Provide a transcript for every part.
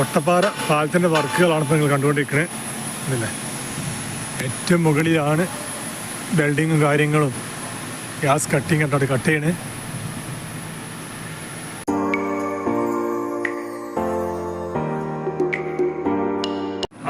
ഒട്ടപ്പാറ പാലത്തിന്റെ വർക്കുകളാണ് ഇപ്പോൾ നിങ്ങൾ കണ്ടുകൊണ്ടിരിക്കുന്നത്. ഇല്ലേ? ഏറ്റവും മുകളിലാണ് ബിൽഡിങ്ങും കാര്യങ്ങളും. ഗ്യാസ് കട്ടിങ് കണ്ടോട്ട് കട്ട് ചെയ്യണേ.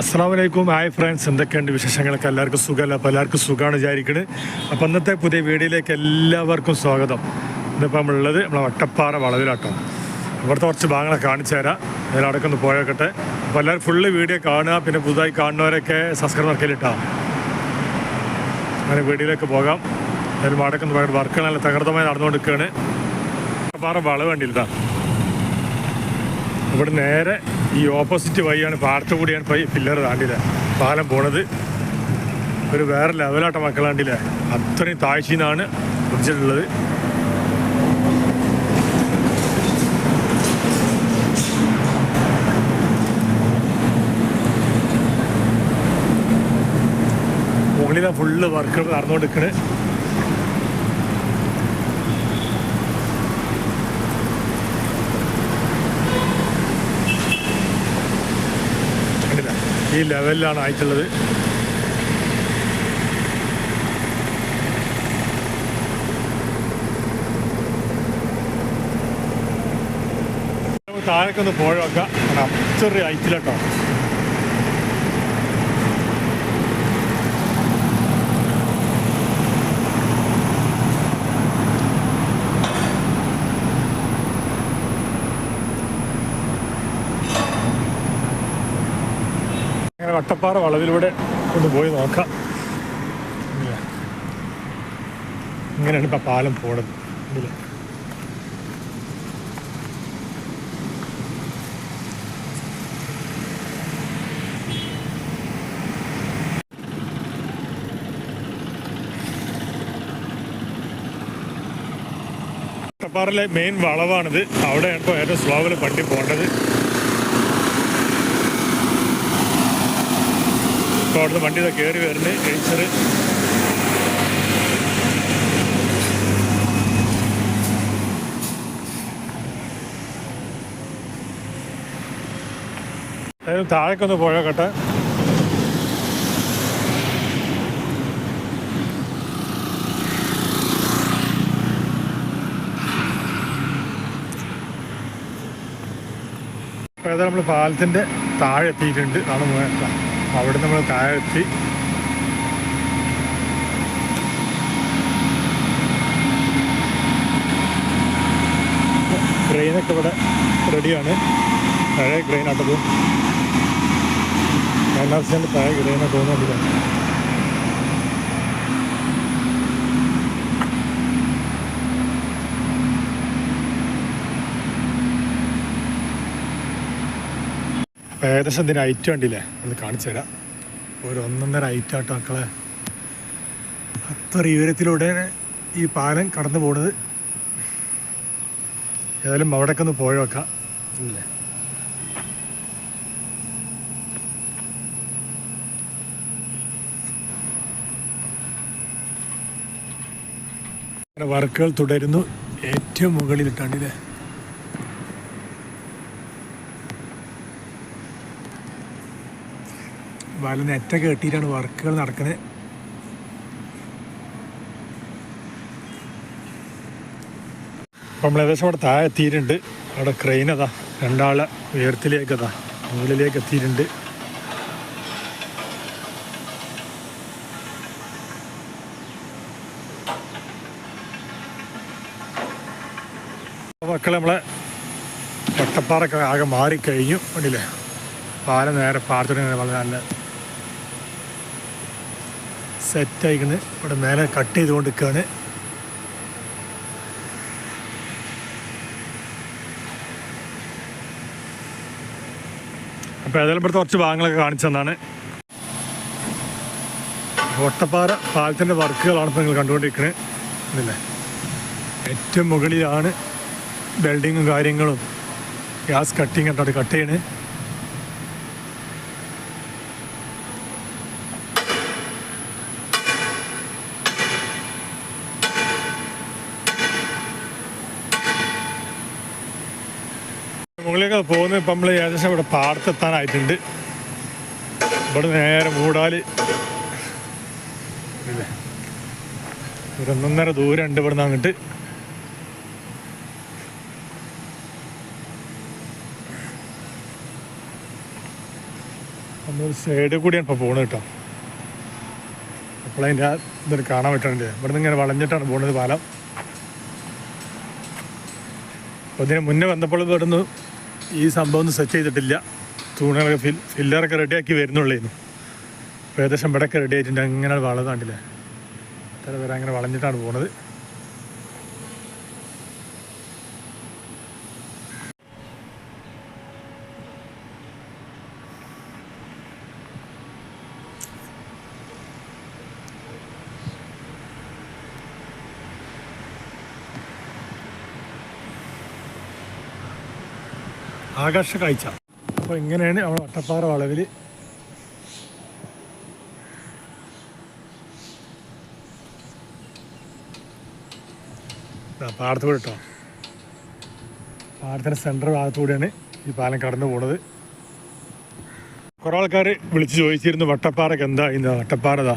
അസ്സാം വലൈക്കും ഹായ് ഫ്രണ്ട്സ്. എന്തൊക്കെയുണ്ട് വിശേഷങ്ങളൊക്കെ? എല്ലാവർക്കും സുഖമല്ല? അപ്പോൾ എല്ലാവർക്കും സുഖമാണ് വിചാരിക്കുന്നത് അപ്പോൾ ഇന്നത്തെ പുതിയ വീഡിയോയിലേക്ക് എല്ലാവർക്കും സ്വാഗതം. ഇന്നിപ്പോൾ നമ്മളുള്ളത് നമ്മളെ വട്ടപ്പാറ വളവിലാട്ടോ. ഇവിടുത്തെ കുറച്ച് ഭാഗങ്ങളൊക്കെ കാണിച്ചു തരാം. അതിലടക്കം ഒന്ന് പോയേക്കട്ടെ. അപ്പോൾ എല്ലാവരും ഫുള്ള് വീഡിയോ കാണുക പിന്നെ പുതുതായി കാണുന്നവരൊക്കെ സബ്സ്ക്രൈബ് വർക്കിലിട്ടാ. അങ്ങനെ വീഡിയോയിലേക്ക് പോകാം. അതിൽ അടക്കം പോയിട്ട് വർക്ക് നല്ല തകർത്തമായി നടന്നുകൊടുക്കുകയാണ് പാറ വളവ് കണ്ടില്ല ഇവിടെ നേരെ ഈ ഓപ്പോസിറ്റ് വഴിയാണ് പാടത്ത് കൂടിയാണ് പൈ പില്ലർ താണ്ടില്ല പാലം പോണത്. ഒരു വേറെ ലെവലാട്ട മക്കളാണ്ടില്ലേ അത്രയും താഴ്ചയിലാണ് പിടിച്ചിട്ടുള്ളത് മുകളിലെ ഫുള്ള് വർക്ക് നടന്നുകൊടുക്കണ് ഈ ലെവലിലാണ് ആയിട്ടുള്ളത്. താഴേക്കൊന്ന് പോഴൊക്കെ പോയി നോക്കാം വട്ടപ്പാറ വളവിലൂടെ ഒന്ന് പോയി നോക്കാം? ഇങ്ങനെയാണ് ഇപ്പം പാലം പോണത്? വട്ടപ്പാറയിലെ മെയിൻ വളവാണിത് അവിടെയാണ് ഇപ്പോൾ ഏറ്റവും സ്ലോവിൽ വണ്ടി പോകേണ്ടത് ഇപ്പോൾ അവിടുന്ന് വണ്ടി ഇതാ കയറി വരുന്നത് എയ്ച്ചർ ഏതായാലും താഴേക്കൊന്ന് പോയോക്കട്ടെ ഏതായാലും നമ്മൾ പാലത്തിന്റെ താഴെ എത്തിയിട്ടുണ്ട് ആണ് അവിടെ നമ്മൾ താഴെത്തി. ക്രെയിനൊക്കെ ഇവിടെ റെഡിയാണ് പഴയ ക്രെയിനാട്ടത് ആർ സിന്റെ പഴയ ക്രെയിനാണ് തോന്നുന്നില്ല അപ്പോൾ ഏകദേശം ഇതിന് ഐറ്റം ഉണ്ടല്ലേ ഒന്ന് കാണിച്ചു തരാം. ഒരു ഒന്നൊന്നര ഐറ്റം ആട്ടോ മക്കളെ. അത്ര ഉയരത്തിലൂടെ ഈ പാലം കടന്നു പോകുന്നത് ഏതായാലും അവിടേക്കൊന്ന് പോയി വെക്കാം ഇല്ലേ? വർക്കുകൾ തുടരുന്നു. ഏറ്റവും മുകളിലിട്ടാണ്ടില്ലേ വല നെറ്റൊക്കെ കെട്ടിയിട്ടാണ് വർക്കുകൾ നടക്കുന്നത് നമ്മൾ ഏകദേശം അവിടെ താഴെ എത്തിയിട്ടുണ്ട്. അവിടെ ക്രെയിൻ അതാ രണ്ടാളെ ഉയരത്തിലേക്ക് അതാ മുകളിലേക്ക് എത്തിയിട്ടുണ്ട്. മക്കളെ നമ്മളെ വട്ടപ്പാറൊക്കെ ആകെ മാറിക്കഴിഞ്ഞു. ഉണ്ടല്ലേ പാലം നേരെ പാടത്തിന് വളരെ നല്ല സെറ്റ് ആയിക്കണ്. ഇവിടെ മേലെ കട്ട് ചെയ്തുകൊണ്ട് നിൽക്കുകയാണ് അപ്പോൾ ഏതായാലും ഇവിടുത്തെ കുറച്ച് ഭാഗങ്ങളൊക്കെ കാണിച്ചു തന്നാണ്. ഒട്ടപ്പാറ പാലത്തിന്റെ വർക്കുകളാണ് ഇപ്പോൾ നിങ്ങൾ കണ്ടുകൊണ്ടിരിക്കുന്നത് ഇല്ലേ ഏറ്റവും മുകളിലാണ് ബിൽഡിങ്ങും കാര്യങ്ങളും. ഗ്യാസ് കട്ടിങ് കട്ട് ചെയ്യണേ. മുകളിലേക്ക് പോകുന്നത് ഇപ്പം നമ്മൾ ഏകദേശം ഇവിടെ പാടത്തെത്താനായിട്ടുണ്ട്. ഇവിടെ നേരെ ഇല്ലേ? ഒരു ഒന്നൊന്നര ദൂരം ഉണ്ട് ഇവിടെ നിന്ന് അങ്ങോട്ട്. നമ്മൾ സൈഡിൽ കൂടിയാണ് ഇപ്പോൾ പോകുന്നത് കേട്ടോ. അപ്പോഴതിന്റെ ആ ഇതൊരു കാണാൻ പറ്റുന്നുണ്ട് ഇവിടെ നിന്ന് ഇങ്ങനെ വളഞ്ഞിട്ടാണ് പോകുന്നത് പാലം. അപ്പോൾ ഇതിന് മുന്നേ വന്നപ്പോൾ ഇവിടുന്ന് ഈ സംഭവം ഒന്നും സെറ്റ് ചെയ്തിട്ടില്ല. തൂണുകളൊക്കെ ഫിൽ ഫില്ലറൊക്കെ റെഡിയാക്കി ആക്കി അപ്പോൾ ഏകദേശം ഇവിടെയൊക്കെ റെഡി ആയിട്ടുണ്ട്. അങ്ങനെ വളതാണ്ടില്ലേ അത്ര പേരങ്ങനെ വളഞ്ഞിട്ടാണ് പോണത്. ആകാശ കാഴ്ച. അപ്പോൾ ഇങ്ങനെയാണ് നമ്മൾ വട്ടപ്പാറ വളവിൽ പാടത്തുകൂടെ കേട്ടോ പാടത്തിന്റെ സെന്റർ ഭാഗത്തുകൂടെയാണ് ഈ പാലം കടന്നു പോണത്. കുറേ ആൾക്കാർ വിളിച്ച് ചോദിച്ചിരുന്നു വട്ടപ്പാറക്ക് എന്താ ഇന്ന് വട്ടപ്പാറതാ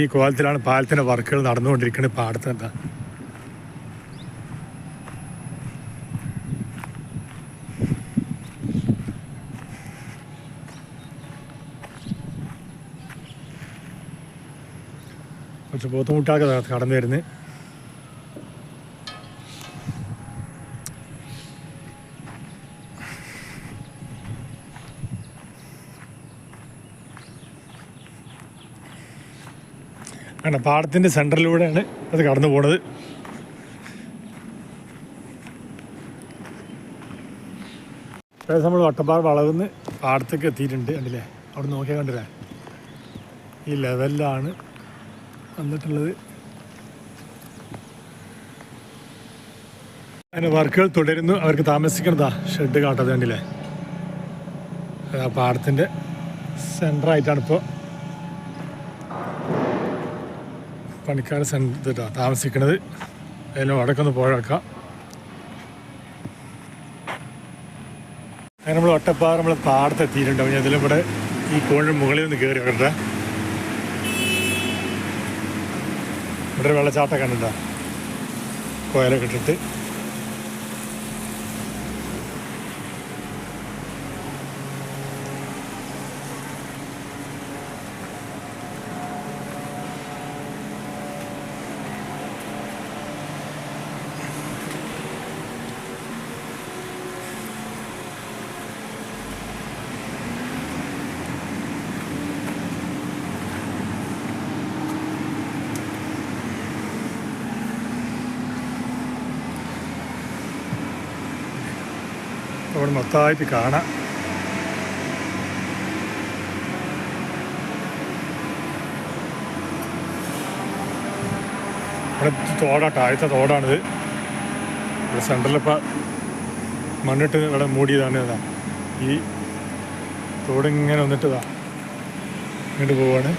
ഈ കോലത്തിലാണ് പാലത്തിന്റെ വർക്കുകൾ നടന്നുകൊണ്ടിരിക്കുന്നത് പാടത്ത് കുറച്ച് ബുദ്ധിമുട്ടാകെ കടന്നു വരുന്നത്. അങ്ങനെ പാടത്തിന്റെ സെന്ററിലൂടെയാണ് അത് കടന്നു പോണത്. ഏകദേശം നമ്മൾ വട്ടപ്പാറ വളർന്ന് പാടത്തേക്ക് എത്തിയിട്ടുണ്ട് കണ്ടില്ലേ? അവിടെ നോക്കിയാൽ കണ്ടില്ലേ? ഈ ലെവലിലാണ് വന്നിട്ടുള്ളത്. അതിന് വർക്കുകൾ തുടരുന്നു. അവർക്ക് താമസിക്കണതാ ഷെഡ് കാട്ടത് വേണ്ടിയില്ലേ ആ പാടത്തിന്റെ സെന്ററായിട്ടാണ് ഇപ്പോൾ പണിക്കാർ സെന്റർ താമസിക്കണത്. അതിലും വടക്കൊന്ന് പോഴക്കാം അങ്ങനെ നമ്മൾ ഒട്ടപ്പാറ നമ്മൾ പാടത്തെത്തിയിട്ടുണ്ടാവും അപ്പോൾ ഇതിലും ഇവിടെ ഈ കോഴിന് മുകളിൽ നിന്ന് കയറി വരട്ടെ ഇവിടെ വെള്ളച്ചാട്ടം കണ്ടിട്ടുണ്ടോ? കോയലൊക്കെ ഇട്ടിട്ട്. അവിടെ മൊത്തമായിട്ട് കാണാം. ഇവിടെ തോടാട്ടോ താഴത്തെ തോടാണിത്. ഇവിടെ സെന്ററിലിപ്പോൾ മണ്ണിട്ട് ഇവിടെ മൂടിയതാണ് ഇതാ ഈ തോടിങ്ങനെ വന്നിട്ടതാ ഇങ്ങോട്ട് പോവാണ്.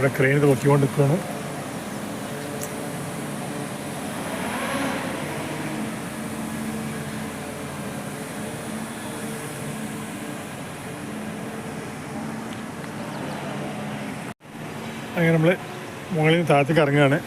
ഇവിടെ ക്രെയിൻ ഇത് പൊക്കിക്കൊണ്ട് നിൽക്കുകയാണ് അങ്ങനെ നമ്മൾ മുകളിൽ നിന്ന് താഴത്തേക്ക് ഇറങ്ങുകയാണ്.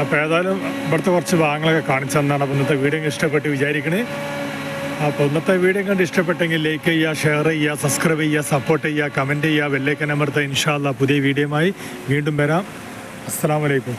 അപ്പോൾ ഏതായാലും ഇവിടുത്തെ കുറച്ച് ഭാഗങ്ങളൊക്കെ കാണിച്ചു തന്നാണ്. ഇന്നത്തെ വീഡിയോ ഇഷ്ടപ്പെട്ട് വിചാരിക്കണേ. അപ്പോൾ ഇന്നത്തെ വീഡിയോ കണ്ട് ഇഷ്ടപ്പെട്ടെങ്കിൽ ലൈക്ക് ചെയ്യുക ഷെയർ ചെയ്യുക സബ്സ്ക്രൈബ് ചെയ്യുക സപ്പോർട്ട് ചെയ്യുക കമന്റ് ചെയ്യുക ബെല്ലൈക്കൻ അമർത്തുക. ഇൻഷാല്ല പുതിയ വീഡിയോയുമായി വീണ്ടും വരാം. അസ്സാം വലൈക്കും